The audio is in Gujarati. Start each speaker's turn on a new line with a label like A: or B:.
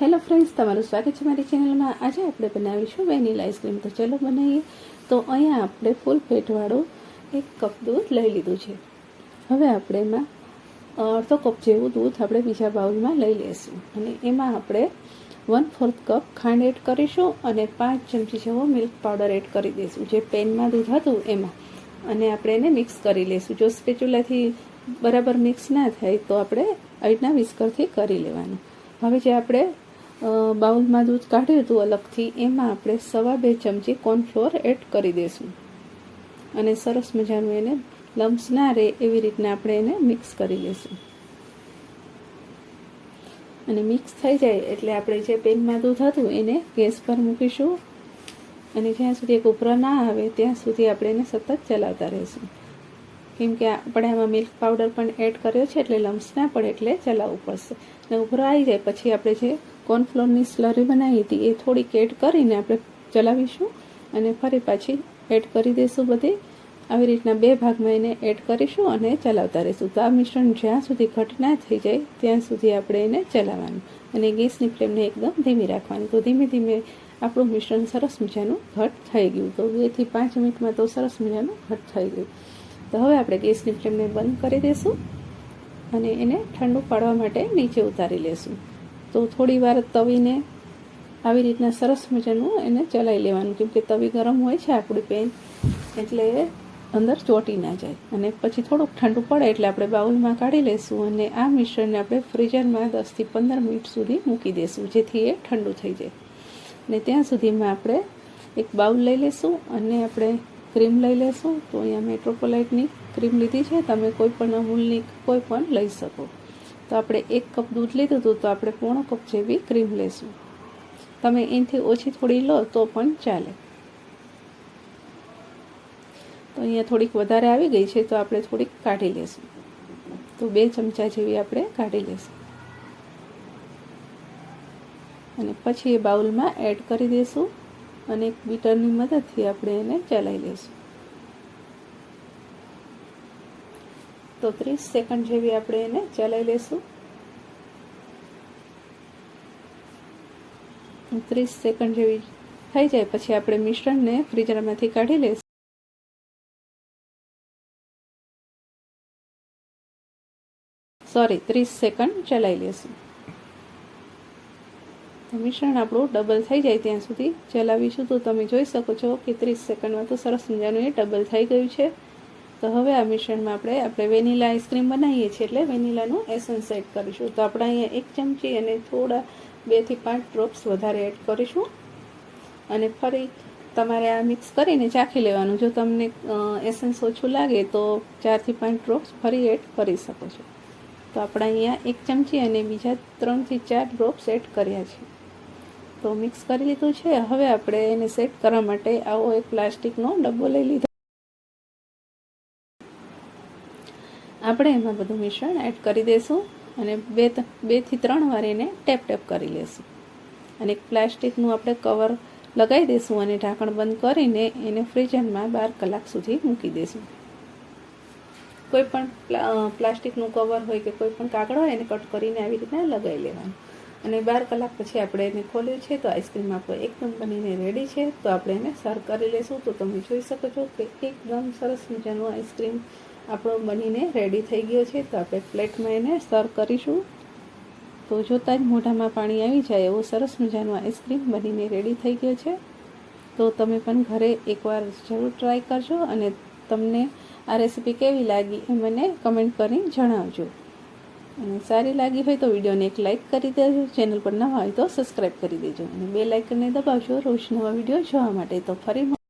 A: હેલો ફ્રેન્ડ્સ તમારું સ્વાગત છે મારી ચેનલમાં આજે આપણે બનાવીશું વેનીલા આઈસ્ક્રીમ તો ચલો બનાવીએ. તો અહીંયા આપણે ફૂલ ફેટવાળો એક કપ દૂધ લઈ લીધું છે. હવે આપણે એમાં અડધો કપ જેવું દૂધ આપણે બીજા બાઉલમાં લઈ લઈશું. અને એમાં આપણે વન ફોર્થ કપ ખાંડ એડ કરીશું અને પાંચ ચમચી જેવો મિલ્ક પાવડર એડ કરી દઈશું, જે પેનમાં દૂધ હતું એમાં. અને આપણે એને મિક્સ કરી લઈશું. જો સ્પેચ્યુલાથી બરાબર મિક્સ ના થાય તો આપણે અહીંના વિસ્કરથી કરી લેવાનું. હવે જે આપણે બાઉલમાં દૂધ કાઢ્યું હતું અલગથી, એમાં આપણે સવા બે ચમચી કોર્નફ્લોર એડ કરી દઈશું અને સરસ મજાનું એને લમ્સ ના રહે એવી રીતના આપણે એને મિક્સ કરી લઈશું અને મિક્સ થઈ જાય એટલે આપણે જે પેનમાં દૂધ હતું એને ગેસ પર મૂકીશું. અને જ્યાં સુધી એક ઉભરો ના આવે, ત્યાં સુધી આપણે એને સતત ચલાવતા રહીશું. કેમ કે આપણે આમાં મિલ્ક પાવડર પણ એડ કર્યો છે એટલે લમ્સ ના પડે એટલે ચલાવવું પડશે. અને ઉભરો આવી જાય, પછી આપણે જે કોર્નફ્લોરની સ્લરી બનાવી હતી, એ થોડીક એડ કરીને આપણે ચલાવીશું અને ફરી પાછી એડ કરી દઈશું બધી. આવી રીતના બે ભાગમાં એને એડ કરીશું અને ચલાવતા રહીશું. તો આ મિશ્રણ જ્યાં સુધી ઘટ ના થઈ જાય, ત્યાં સુધી આપણે એને ચલાવવાનું અને ગેસની ફ્લેમને એકદમ ધીમી રાખવાની. તો ધીમે ધીમે આપણું મિશ્રણ સરસ મજાનું ઘટ થઈ ગયું. તો બેથી પાંચ મિનિટમાં તો સરસ મજાનું ઘટ થઈ ગયું. તો હવે આપણે ગેસની ફ્લેમને બંધ કરી દઈશું અને એને ઠંડુ પાડવા માટે નીચે ઉતારી લેશું. તો થોડી વાર તવીને આવી રીતના સરસ મજાનું એને ચલાવી લેવાનું. કેમ કે તવી ગરમ હોય છે આપણી પેન, એટલે અંદર ચોટી ના જાય. અને પછી થોડુંક ઠંડુ પડે એટલે આપણે બાઉલમાં કાઢી લઈશું અને આ મિશ્રણને આપણે ફ્રીઝરમાં દસથી પંદર મિનિટ સુધી મૂકી દઈશું જેથી એ ઠંડુ થઈ જાય. અને ત્યાં સુધીમાં આપણે એક બાઉલ લઈ લઈશું અને આપણે ક્રીમ લઈ લેશું. તો અહીંયા મેટ્રોપોલાઇટની ક્રીમ લીધી છે. તમે કોઈ પણ અમૂલની કોઈ પણ લઈ શકો. તો આપણે એક કપ દૂધ લીધું હતું, તો આપણે પોણો કપ જેવી ક્રીમ લેશું તમે એનાથી ઓછી થોડી લો તો પણ ચાલે. તો અહીંયા થોડીક વધારે આવી ગઈ છે, તો આપણે થોડીક કાઢી લેશું તો બે ચમચા જેવી આપણે કાઢી લેશું અને પછી એ બાઉલમાં એડ કરી દઈશું અને બીટરની મદદથી આપણે એને ચલાવી લઈશું. તો ત્રીસ સેકન્ડ જેવી આપણે એને ચલાવી લઈશું ત્રીસ સેકન્ડ જેવી થઈ જાય પછી આપણે મિશ્રણને ફ્રીઝરમાંથી કાઢી લઈશું સોરી ત્રીસ સેકન્ડ ચલાવી લેશું. મિશ્રણ આપણું ડબલ થઈ જાય ત્યાં સુધી ચલાવીશું. તો તમે જોઈ શકો છો કે ત્રીસ સેકન્ડમાં તો સરસ મજાનું એ ડબલ થઈ ગયું છે. તો હવે આ મિશ્રણમાં આપણે આપણે વેનીલા આઈસ્ક્રીમ બનાવીએ છીએ એટલે વેનીલાનું એસન્સ એડ કરીશું. તો આપણે અહીંયા એક ચમચી અને થોડા બેથી પાંચ ડ્રોપ્સ વધારે એડ કરીશું. અને ફરી તમારે આ મિક્સ કરીને ચાખી લેવાનું. જો તમને એસન્સ ઓછું લાગે તો ચારથી પાંચ ડ્રોપ્સ ફરી એડ કરી શકો છો. તો આપણે અહીંયા એક ચમચી અને બીજા ત્રણથી ચાર ડ્રોપ્સ એડ કર્યા છે. તો મિક્સ કરી લીધું છે. હવે આપણે એને સેટ કરવા માટે આવો એક પ્લાસ્ટિકનો ડબ્બો લઈ લીધો. આપણે એમાં બધું મિશ્રણ એડ કરી દઈશું અને બે બેથી ત્રણ વાર એને ટેપ ટેપ કરી લેશું. અને પ્લાસ્ટિકનું આપણે કવર લગાવી દઈશું અને ઢાંકણ બંધ કરીને એને ફ્રીઝરમાં બાર કલાક સુધી મૂકી દઈશું કોઈ પણ પ્લાસ્ટિકનું કવર હોય કે કોઈ પણ કાગળ હોય એને કટ કરીને આવી રીતના લગાવી લેવાનું. અને બાર કલાક પછી આપણે એને ખોલ્યું છે તો આઈસ્ક્રીમ આપણો એકદમ બનીને રેડી છે તો આપણે એને સર્વ કરી લઈશું તો તમે જોઈ શકો છો કે એકદમ સરસ મજાનું આઈસ્ક્રીમ આપણો બનીને રેડી થઈ ગયો છે. તો આપણે પ્લેટમાં એને સર્વ કરીશું. તો જોતાં જ મોઢામાં પાણી આવી જાય એવો સરસ મજાનો આઈસ્ક્રીમ બનીને રેડી થઈ ગયો છે. તો તમે પણ ઘરે એકવાર જરૂર ટ્રાય કરજો અને તમને આ રેસીપી કેવી લાગી એ મને કમેન્ટ કરી જણાવજો. અને સારી લાગી હોય તો વિડીયોને એક લાઇક કરી દેજો. ચેનલ પર નવા હોય તો સબસ્ક્રાઈબ કરી દેજો. અને બે લાઇકને દબાવજો. રોજ નવા વીડિયો જોવા માટે તો ફરી